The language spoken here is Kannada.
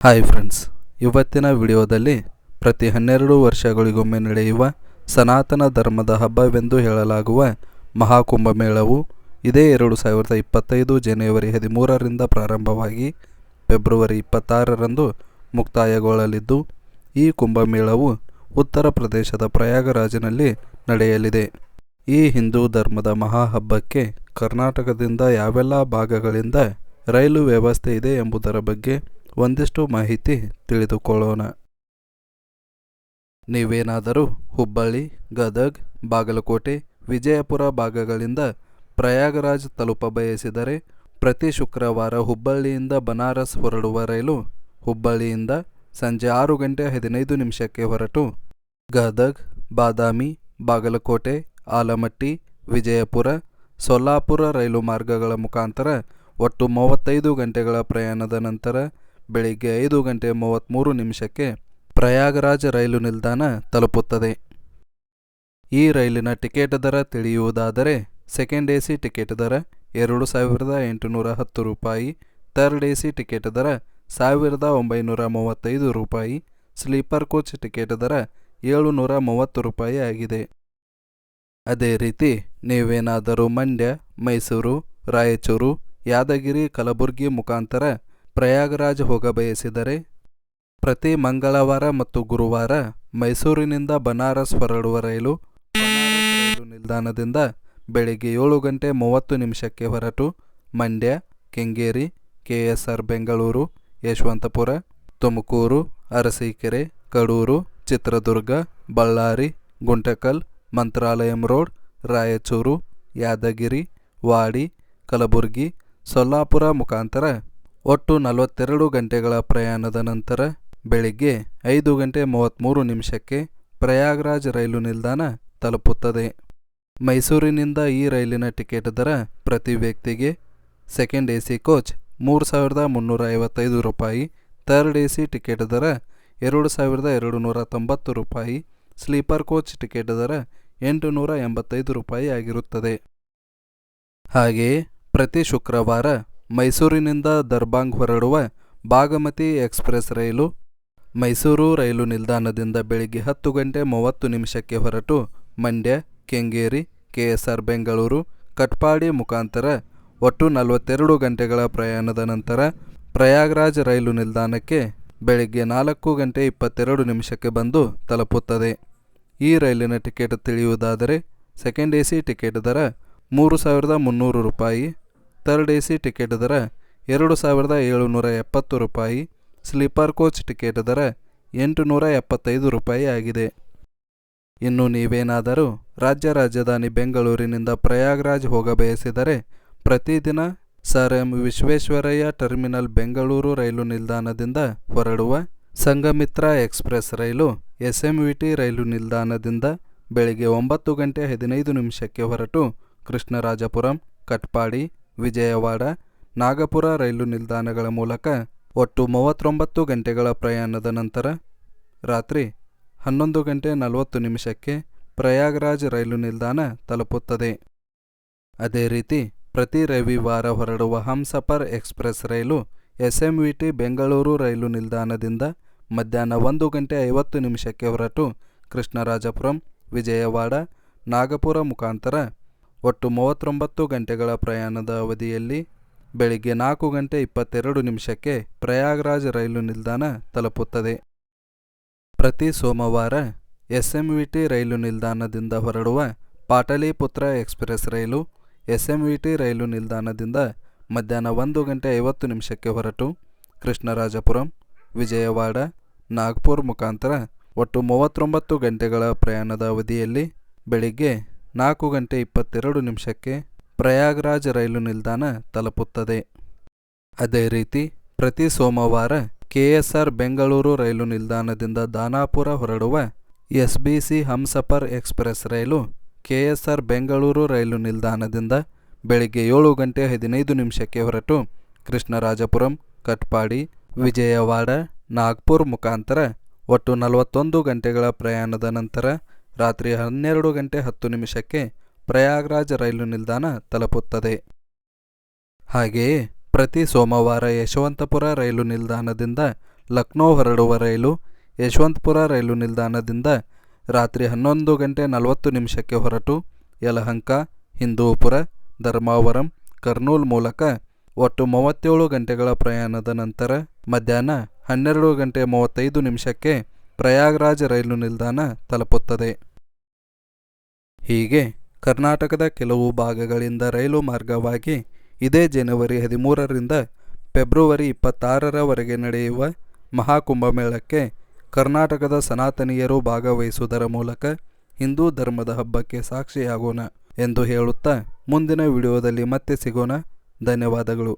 ಹಾಯ್ ಫ್ರೆಂಡ್ಸ್ ಇವತ್ತಿನ ವಿಡಿಯೋದಲ್ಲಿ ಪ್ರತಿ ಹನ್ನೆರಡು ವರ್ಷಗಳಿಗೊಮ್ಮೆ ನಡೆಯುವ ಸನಾತನ ಧರ್ಮದ ಹಬ್ಬವೆಂದು ಹೇಳಲಾಗುವ ಮಹಾಕುಂಭಮೇಳವು ಇದೇ ಎರಡು ಸಾವಿರದ ಇಪ್ಪತ್ತೈದು ಜನವರಿ ಹದಿಮೂರರಿಂದ ಪ್ರಾರಂಭವಾಗಿ ಫೆಬ್ರವರಿ ಇಪ್ಪತ್ತಾರರಂದು ಮುಕ್ತಾಯಗೊಳ್ಳಲಿದ್ದು, ಈ ಕುಂಭಮೇಳವು ಉತ್ತರ ಪ್ರದೇಶದ ಪ್ರಯಾಗರಾಜ್ನಲ್ಲಿ ನಡೆಯಲಿದೆ. ಈ ಹಿಂದೂ ಧರ್ಮದ ಮಹಾಹಬ್ಬಕ್ಕೆ ಕರ್ನಾಟಕದಿಂದ ಯಾವೆಲ್ಲ ಭಾಗಗಳಿಂದ ರೈಲು ವ್ಯವಸ್ಥೆ ಇದೆ ಎಂಬುದರ ಬಗ್ಗೆ ಒಂದಿಷ್ಟು ಮಾಹಿತಿ ತಿಳಿದುಕೊಳ್ಳೋಣ. ನೀವೇನಾದರೂ ಹುಬ್ಬಳ್ಳಿ, ಗದಗ್, ಬಾಗಲಕೋಟೆ, ವಿಜಯಪುರ ಭಾಗಗಳಿಂದ ಪ್ರಯಾಗರಾಜ್ ತಲುಪ ಬಯಸಿದರೆ ಪ್ರತಿ ಶುಕ್ರವಾರ ಹುಬ್ಬಳ್ಳಿಯಿಂದ ಬನಾರಸ್ ಹೊರಡುವ ರೈಲು ಹುಬ್ಬಳ್ಳಿಯಿಂದ ಸಂಜೆ ಆರು ಗಂಟೆ ಹದಿನೈದು ನಿಮಿಷಕ್ಕೆ ಹೊರಟು. ಗದಗ್, ಬಾದಾಮಿ, ಬಾಗಲಕೋಟೆ, ಆಲಮಟ್ಟಿ, ವಿಜಯಪುರ, ಸೊಲ್ಲಾಪುರ ರೈಲು ಮಾರ್ಗಗಳ ಮುಖಾಂತರ ಒಟ್ಟು ಮೂವತ್ತೈದು ಗಂಟೆಗಳ ಪ್ರಯಾಣದ ನಂತರ ಬೆಳಿಗ್ಗೆ ಐದು ಗಂಟೆ ಮೂವತ್ತ್ಮೂರು ನಿಮಿಷಕ್ಕೆ ಪ್ರಯಾಗರಾಜ್ ರೈಲು ನಿಲ್ದಾಣ ತಲುಪುತ್ತದೆ. ಈ ರೈಲಿನ ಟಿಕೆಟ್ ದರ ತಿಳಿಯುವುದಾದರೆ ಸೆಕೆಂಡ್ ಎ ಸಿ ಟಿಕೆಟ್ ದರ ಎರಡು ಸಾವಿರದ ಎಂಟುನೂರ ಹತ್ತು ರೂಪಾಯಿ, ಥರ್ಡ್ ಎ ಸಿ ಟಿಕೆಟ್ ದರ ಸಾವಿರದ ಒಂಬೈನೂರ ಮೂವತ್ತೈದು ರೂಪಾಯಿ, ಸ್ಲೀಪರ್ ಕೋಚ್ ಟಿಕೆಟ್ ದರ ಏಳುನೂರ ಮೂವತ್ತು ರೂಪಾಯಿ ಆಗಿದೆ. ಅದೇ ರೀತಿ ನೀವೇನಾದರೂ ಮಂಡ್ಯ, ಮೈಸೂರು, ರಾಯಚೂರು, ಯಾದಗಿರಿ, ಕಲಬುರಗಿ ಮುಖಾಂತರ ಪ್ರಯಾಗರಾಜ್ ಹೋಗಬಯಸಿದರೆ ಪ್ರತಿ ಮಂಗಳವಾರ ಮತ್ತು ಗುರುವಾರ ಮೈಸೂರಿನಿಂದ ಬನಾರಸ್ ಹೊರಡುವ ರೈಲು ರೈಲು ನಿಲ್ದಾಣದಿಂದ ಬೆಳಿಗ್ಗೆ ಏಳು ಗಂಟೆ ಮೂವತ್ತು ನಿಮಿಷಕ್ಕೆ ಹೊರಟು ಮಂಡ್ಯ, ಕೆಂಗೇರಿ, ಕೆಎಸ್ಆರ್ ಬೆಂಗಳೂರು, ಯಶವಂತಪುರ, ತುಮಕೂರು, ಅರಸೀಕೆರೆ, ಕಡೂರು, ಚಿತ್ರದುರ್ಗ, ಬಳ್ಳಾರಿ, ಗುಂಟಕಲ್, ಮಂತ್ರಾಲಯಂ ರೋಡ್, ರಾಯಚೂರು, ಯಾದಗಿರಿ, ವಾಡಿ, ಕಲಬುರಗಿ, ಸೊಲ್ಲಾಪುರ ಮುಖಾಂತರ ಒಟ್ಟು ನಲವತ್ತೆರಡು ಗಂಟೆಗಳ ಪ್ರಯಾಣದ ನಂತರ ಬೆಳಿಗ್ಗೆ ಐದು ಗಂಟೆ ಮೂವತ್ತ್ಮೂರು ನಿಮಿಷಕ್ಕೆ ಪ್ರಯಾಗ್ರಾಜ್ ರೈಲು ನಿಲ್ದಾಣ ತಲುಪುತ್ತದೆ. ಮೈಸೂರಿನಿಂದ ಈ ರೈಲಿನ ಟಿಕೆಟ್ ದರ ಪ್ರತಿ ವ್ಯಕ್ತಿಗೆ ಸೆಕೆಂಡ್ ಎ ಸಿ ಕೋಚ್ ಮೂರು ಸಾವಿರದ ಮುನ್ನೂರ ಐವತ್ತೈದು ರೂಪಾಯಿ, ಥರ್ಡ್ ಎ ಸಿ ಟಿಕೆಟ್ ದರ ಎರಡು ಸಾವಿರದ ಎರಡು ನೂರ ತೊಂಬತ್ತು ರೂಪಾಯಿ, ಸ್ಲೀಪರ್ ಕೋಚ್ ಟಿಕೆಟ್ ದರ ಎಂಟು ನೂರ ಎಂಬತ್ತೈದು ರೂಪಾಯಿ ಆಗಿರುತ್ತದೆ. ಹಾಗೆಯೇ ಪ್ರತಿ ಶುಕ್ರವಾರ ಮೈಸೂರಿನಿಂದ ದರ್ಬಾಂಗ್ ಹೊರಡುವ ಬಾಗಮತಿ ಎಕ್ಸ್ಪ್ರೆಸ್ ರೈಲು. ಮೈಸೂರು ರೈಲು ನಿಲ್ದಾಣದಿಂದ ಬೆಳಿಗ್ಗೆ ಹತ್ತು ಗಂಟೆ ಮೂವತ್ತು ನಿಮಿಷಕ್ಕೆ ಹೊರಟು ಮಂಡ್ಯ, ಕೆಂಗೇರಿ, ಕೆಎಸ್ಆರ್ ಬೆಂಗಳೂರು, ಕಟ್ಪಾಡಿ ಮುಖಾಂತರ ಒಟ್ಟು ನಲವತ್ತೆರಡು ಗಂಟೆಗಳ ಪ್ರಯಾಣದ ನಂತರ ಪ್ರಯಾಗ್ರಾಜ್ ರೈಲು ನಿಲ್ದಾಣಕ್ಕೆ ಬೆಳಿಗ್ಗೆ ನಾಲ್ಕು ಗಂಟೆ ಇಪ್ಪತ್ತೆರಡು ನಿಮಿಷಕ್ಕೆ ಬಂದು ತಲುಪುತ್ತದೆ. ಈ ರೈಲಿನ ಟಿಕೆಟ್ ತಿಳಿಯುವುದಾದರೆ ಸೆಕೆಂಡ್ ಎ ಸಿ ಟಿಕೆಟ್ ದರ ಮೂರು ಸಾವಿರದ ಮುನ್ನೂರು ರೂಪಾಯಿ. ಥರ್ಡ್ ಎ ಸಿ ಟಿಕೆಟ್ ದರ ಎರಡು ಸಾವಿರದ ಏಳುನೂರ ಎಪ್ಪತ್ತು ರೂಪಾಯಿ, ಸ್ಲೀಪರ್ ಕೋಚ್ ಟಿಕೆಟ್ ದರ ಎಂಟು ನೂರ ಎಪ್ಪತ್ತೈದು ರೂಪಾಯಿ ಆಗಿದೆ. ಇನ್ನು ನೀವೇನಾದರೂ ರಾಜ್ಯ ರಾಜಧಾನಿ ಬೆಂಗಳೂರಿನಿಂದ ಪ್ರಯಾಗ್ರಾಜ್ ಹೋಗಬಯಸಿದರೆ ಪ್ರತಿದಿನ sir M Visvesvaraya terminal Bengaluru ರೈಲು ನಿಲ್ದಾಣದಿಂದ ಹೊರಡುವ ಸಂಗಮಿತ್ರ ಎಕ್ಸ್ಪ್ರೆಸ್ ರೈಲು ಎಸ್ ಎಂ ವಿ ಟಿ ರೈಲು ನಿಲ್ದಾಣದಿಂದ ಬೆಳಿಗ್ಗೆ ಒಂಬತ್ತು ಗಂಟೆ ಹದಿನೈದು ನಿಮಿಷಕ್ಕೆ ಹೊರಟು ಕೃಷ್ಣರಾಜಪುರಂ, ಕಟ್ಪಾಡಿ ವಿಜಯವಾಡ, ನಾಗಪುರ ರೈಲು ನಿಲ್ದಾಣಗಳ ಮೂಲಕ ಒಟ್ಟು ಮೂವತ್ತೊಂಬತ್ತು ಗಂಟೆಗಳ ಪ್ರಯಾಣದ ನಂತರ ರಾತ್ರಿ ಹನ್ನೊಂದು ಗಂಟೆ ನಲವತ್ತು ನಿಮಿಷಕ್ಕೆ ಪ್ರಯಾಗ್ರಾಜ್ ರೈಲು ನಿಲ್ದಾಣ ತಲುಪುತ್ತದೆ. ಅದೇ ರೀತಿ ಪ್ರತಿ ರವಿವಾರ ಹೊರಡುವ ಹಮ್ಸಫರ್ ಎಕ್ಸ್ಪ್ರೆಸ್ ರೈಲು ಎಸ್ ಬೆಂಗಳೂರು ರೈಲು ನಿಲ್ದಾಣದಿಂದ ಮಧ್ಯಾಹ್ನ ಒಂದು ಗಂಟೆ ಐವತ್ತು ನಿಮಿಷಕ್ಕೆ ಹೊರಟು ಕೃಷ್ಣರಾಜಪುರಂ, ವಿಜಯವಾಡ, ನಾಗಪುರ ಮುಖಾಂತರ ಒಟ್ಟು ಮೂವತ್ತೊಂಬತ್ತು ಗಂಟೆಗಳ ಪ್ರಯಾಣದ ಅವಧಿಯಲ್ಲಿ ಬೆಳಿಗ್ಗೆ ನಾಲ್ಕು ಗಂಟೆ ಇಪ್ಪತ್ತೆರಡು ನಿಮಿಷಕ್ಕೆ ಪ್ರಯಾಗ್ರಾಜ್ ರೈಲು ನಿಲ್ದಾಣ ತಲುಪುತ್ತದೆ. ಪ್ರತಿ ಸೋಮವಾರ ಎಸ್ ಎಂ ವಿ ಟಿ ರೈಲು ನಿಲ್ದಾಣದಿಂದ ಹೊರಡುವ ಪಾಟಲಿಪುತ್ರ ಎಕ್ಸ್ಪ್ರೆಸ್ ರೈಲು ಎಸ್ ಎಂ ವಿ ಟಿ ರೈಲು ನಿಲ್ದಾಣದಿಂದ ಮಧ್ಯಾಹ್ನ ಒಂದು ಗಂಟೆ ಐವತ್ತು ನಿಮಿಷಕ್ಕೆ ಹೊರಟು ಕೃಷ್ಣರಾಜಪುರಂ, ವಿಜಯವಾಡ, ನಾಗ್ಪುರ್ ಮುಖಾಂತರ ಒಟ್ಟು ಮೂವತ್ತೊಂಬತ್ತು ಗಂಟೆಗಳ ಪ್ರಯಾಣದ ಅವಧಿಯಲ್ಲಿ ಬೆಳಿಗ್ಗೆ ನಾಲ್ಕು ಗಂಟೆ ಇಪ್ಪತ್ತೆರಡು ನಿಮಿಷಕ್ಕೆ ಪ್ರಯಾಗ್ರಾಜ್ ರೈಲು ನಿಲ್ದಾಣ ತಲುಪುತ್ತದೆ. ಅದೇ ರೀತಿ ಪ್ರತಿ ಸೋಮವಾರ ಕೆಎಸ್ಆರ್ ಬೆಂಗಳೂರು ರೈಲು ನಿಲ್ದಾಣದಿಂದ ದಾನಾಪುರ ಹೊರಡುವ ಎಸ್ ಬಿ ಹಮ್ಸಫರ್ ಎಕ್ಸ್ಪ್ರೆಸ್ ರೈಲು ಕೆಎಸ್ಆರ್ ಬೆಂಗಳೂರು ರೈಲು ನಿಲ್ದಾಣದಿಂದ ಬೆಳಿಗ್ಗೆ ಏಳು ಗಂಟೆ ಹದಿನೈದು ನಿಮಿಷಕ್ಕೆ ಹೊರಟು ಕೃಷ್ಣರಾಜಪುರಂ, ಕಟ್ಪಾಡಿ, ವಿಜಯವಾಡ, ನಾಗ್ಪುರ್ ಮುಖಾಂತರ ಒಟ್ಟು ನಲವತ್ತೊಂದು ಗಂಟೆಗಳ ಪ್ರಯಾಣದ ನಂತರ ರಾತ್ರಿ ಹನ್ನೆರಡು ಗಂಟೆ ಹತ್ತು ನಿಮಿಷಕ್ಕೆ ಪ್ರಯಾಗ್ರಾಜ್ ರೈಲು ನಿಲ್ದಾಣ ತಲುಪುತ್ತದೆ. ಹಾಗೆಯೇ, ಪ್ರತಿ ಸೋಮವಾರ ಯಶವಂತಪುರ ರೈಲು ನಿಲ್ದಾಣದಿಂದ ಲಕ್ನೋ ಹೊರಡುವ ರೈಲು, ಯಶವಂತಪುರ ರೈಲು ನಿಲ್ದಾಣದಿಂದ ರಾತ್ರಿ ಹನ್ನೊಂದು ಗಂಟೆ ನಲವತ್ತು ನಿಮಿಷಕ್ಕೆ ಹೊರಟು ಯಲಹಂಕ, ಹಿಂದೂಪುರ, ಧರ್ಮಾವರಂ, ಕರ್ನೂಲ್ ಮೂಲಕ ಒಟ್ಟು ಮೂವತ್ತೇಳು ಗಂಟೆಗಳ ಪ್ರಯಾಣದ ನಂತರ ಮಧ್ಯಾಹ್ನ ಹನ್ನೆರಡು ಗಂಟೆ ಮೂವತ್ತೈದು ನಿಮಿಷಕ್ಕೆ ಪ್ರಯಾಗ್ರಾಜ್ ರೈಲು ನಿಲ್ದಾಣ ತಲುಪುತ್ತದೆ. ಹೀಗೆ ಕರ್ನಾಟಕದ ಕೆಲವು ಭಾಗಗಳಿಂದ ರೈಲು ಮಾರ್ಗವಾಗಿ ಇದೇ ಜನವರಿ ಹದಿಮೂರರಿಂದ ಫೆಬ್ರವರಿ ಇಪ್ಪತ್ತಾರರವರೆಗೆ ನಡೆಯುವ ಮಹಾಕುಂಭಮೇಳಕ್ಕೆ ಕರ್ನಾಟಕದ ಸನಾತನೀಯರು ಭಾಗವಹಿಸುವುದರ ಮೂಲಕ ಹಿಂದೂ ಧರ್ಮದ ಹಬ್ಬಕ್ಕೆ ಸಾಕ್ಷಿಯಾಗೋಣ ಎಂದು ಹೇಳುತ್ತಾ ಮುಂದಿನ ವಿಡಿಯೋದಲ್ಲಿ ಮತ್ತೆ ಸಿಗೋಣ. ಧನ್ಯವಾದಗಳು.